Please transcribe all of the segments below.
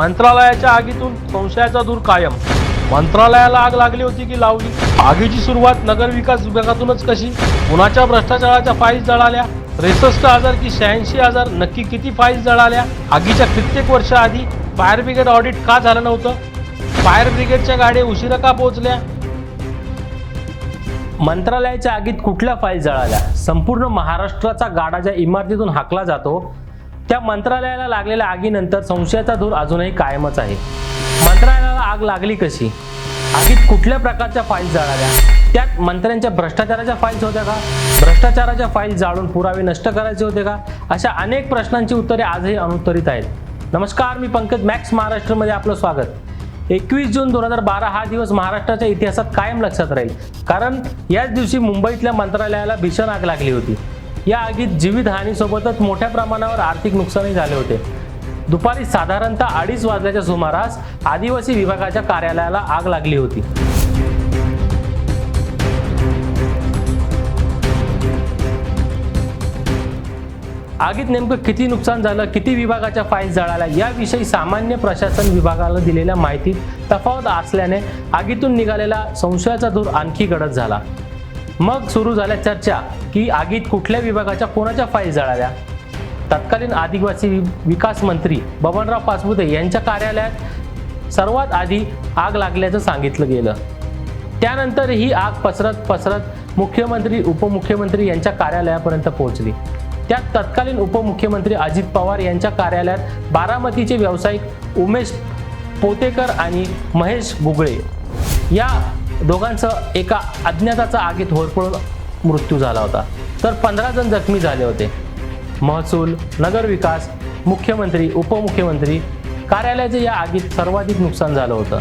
मंत्रालयाच्या आगीतून संशयाचा दूर कायम. मंत्रालयाला आग लागली होती की लावली? आगीची सुरुवात नगरविकास विभागातूनच कशी? कुणाच्या भ्रष्टाचाराच्या फाईल जळाल्या? त्रेसष्ट हजार की शहाऐंशी हजार नक्की किती फाईल जळाल्या? आगीच्या कित्येक वर्ष आधी फायर ब्रिगेड ऑडिट का झालं नव्हतं? फायर ब्रिगेडच्या गाड्या उशिरा का पोहोचल्या? मंत्रालयाच्या आगीत कुठल्या फाईल जळाल्या? संपूर्ण महाराष्ट्राचा गाडा ज्या इमारतीतून हाकला जातो त्या मंत्रालयाला लागलेल्या आगीनंतर संशयाचा धूर अजूनही कायमच आहे. मंत्रालयाला आग लागली कशी? आगीत कुठल्या प्रकारच्या फाईल जळाल्या? त्यात मंत्र्यांच्या भ्रष्टाचाराच्या फाईल्स होत्या का? भ्रष्टाचाराच्या फाईल जाळून पुरावे नष्ट करायचे होते का? अशा अनेक प्रश्नांची उत्तरे आजही अनुत्तरित आहेत. नमस्कार मी पंकज मॅक्स महाराष्ट्रमध्ये आपलं स्वागत. एकवीस जून दोन हजार बारा हा दिवस महाराष्ट्राच्या इतिहासात कायम लक्षात राहील. कारण याच दिवशी मुंबईतल्या मंत्रालयाला भीषण आग लागली होती. या आगीत जीवितहानीसोबतच मोठ्या प्रमाणावर आर्थिक नुकसानही झाले होते. दुपारी साधारणतः अडीच वाजल्याच्या सुमारास आदिवासी विभागाच्या कार्यालयाला आग लागली होती. आगीत नेमकं किती नुकसान झालं किती विभागाच्या फाईल जळाल्या याविषयी सामान्य प्रशासन विभागाला दिलेल्या माहितीत तफावत असल्याने आगीतून निघालेला संशयाचा धूर आणखी गडद झाला. मग सुरू झाल्या चर्चा की आगीत कुठल्या विभागाच्या कोणाच्या फाईल जळाल्या? तत्कालीन आदिवासी विकास मंत्री बबनराव पाचपुते यांच्या कार्यालयात सर्वात आधी आग लागल्याचं सांगितलं गेलं. त्यानंतर ही आग पसरत पसरत मुख्यमंत्री उपमुख्यमंत्री यांच्या कार्यालयापर्यंत पोहोचली. त्यात तत्कालीन उपमुख्यमंत्री अजित पवार यांच्या कार्यालयात बारामतीचे व्यावसायिक उमेश पोतेकर आणि महेश गुगळे. या दोघांचं एका अज्ञाताचा आगीत होरपळून मृत्यू झाला होता. तर पंधरा जण जखमी झाले होते. महसूल नगरविकास मुख्यमंत्री उपमुख्यमंत्री कार्यालयाचे या आगीत सर्वाधिक नुकसान झालं होतं.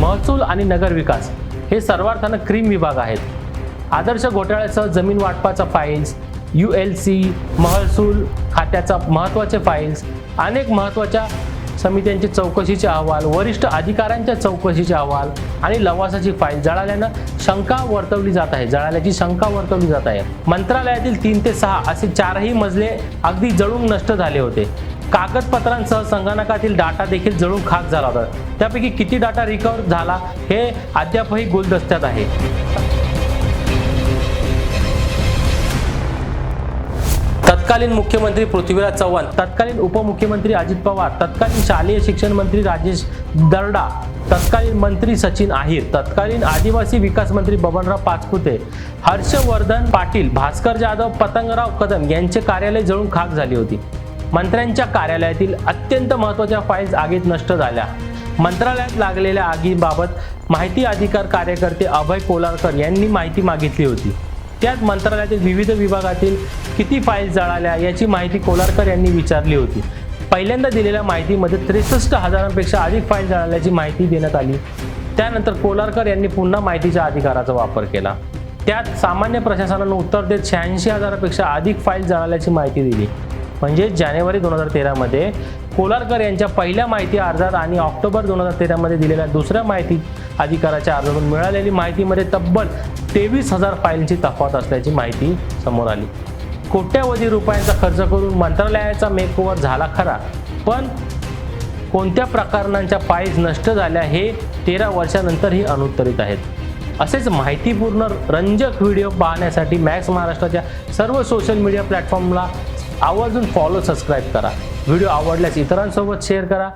महसूल आणि नगरविकास हे सर्वार्थानं क्रीम विभाग आहेत. आदर्श घोटाळ्यासह जमीन वाटपाचा फाईल्स यू एल सी महसूल खात्याचा महत्त्वाचे फाईल्स अनेक महत्त्वाच्या समित्यांचे चौकशीचे अहवाल वरिष्ठ अधिकाऱ्यांच्या चौकशीचे अहवाल आणि लवासाची फाईल जळाल्यानं शंका वर्तवली जात आहे. जळाल्याची शंका वर्तवली जात आहे. मंत्रालयातील तीन ते सहा असे चारही मजले अगदी जळून नष्ट झाले होते. कागदपत्रांसह संगणकातील डाटा देखील जळून खाक झाला होता. त्यापैकी किती डाटा रिकवर झाला हे अद्यापही गुलदस्त्यात आहे. तत्कालीन मुख्यमंत्री पृथ्वीराज चव्हाण तत्कालीन उपमुख्यमंत्री अजित पवार तत्कालीन शालेय शिक्षण मंत्री राजेश दर्डा तत्कालीन मंत्री सचिन आहिर तत्कालीन आदिवासी विकास मंत्री बबनराव पाचपुते हर्षवर्धन पाटील भास्कर जाधव पतंगराव कदम यांचे कार्यालय जळून खाक झाली होती. मंत्र्यांच्या कार्यालयातील अत्यंत महत्त्वाच्या फाईल्स आगीत नष्ट झाल्या. मंत्रालयात लागलेल्या आगीबाबत माहिती अधिकार कार्यकर्ते अभय कोलारकर यांनी माहिती मागितली होती. त्यात मंत्रालयातील विविध विभागातील किती फाईल जळाल्या याची माहिती कोलारकर यांनी विचारली होती. पहिल्यांदा दिलेल्या माहितीमध्ये त्रेसष्ट हजारांपेक्षा अधिक फाईल जळाल्याची माहिती देण्यात आली. त्यानंतर कोलारकर यांनी पुन्हा माहितीच्या अधिकाराचा वापर केला. त्यात सामान्य प्रशासनानं उत्तर देत शहाऐंशी हजारापेक्षा अधिक फाईल जळाल्याची माहिती दिली. म्हणजे जानेवारी दोन हजार तेरामध्ये कोलारकर यांच्या पहिल्या माहिती अर्जात आणि ऑक्टोबर दोन हजार तेरामध्ये दिलेल्या दुसऱ्या माहिती अधिकाराच्या अर्जातून मिळालेली माहितीमध्ये तब्बल तेवीस हजार फाईलची तफावत असल्याची माहिती समोर आली. कोट्यावधी रुपयांचा खर्च करून मंत्रालयाचा मेकओव्हर झाला खरा पण कोणत्या प्रकरणांच्या फाईल्स नष्ट झाल्या हे तेरा वर्षानंतरही अनुत्तरित आहेत. असेच माहितीपूर्ण रंजक व्हिडिओ पाहण्यासाठी मॅक्स महाराष्ट्राच्या सर्व सोशल मीडिया प्लॅटफॉर्मला आवर्जून फॉलो सबस्क्राईब करा. व्हिडिओ आवडल्यास इतरांसोबत शेअर करा.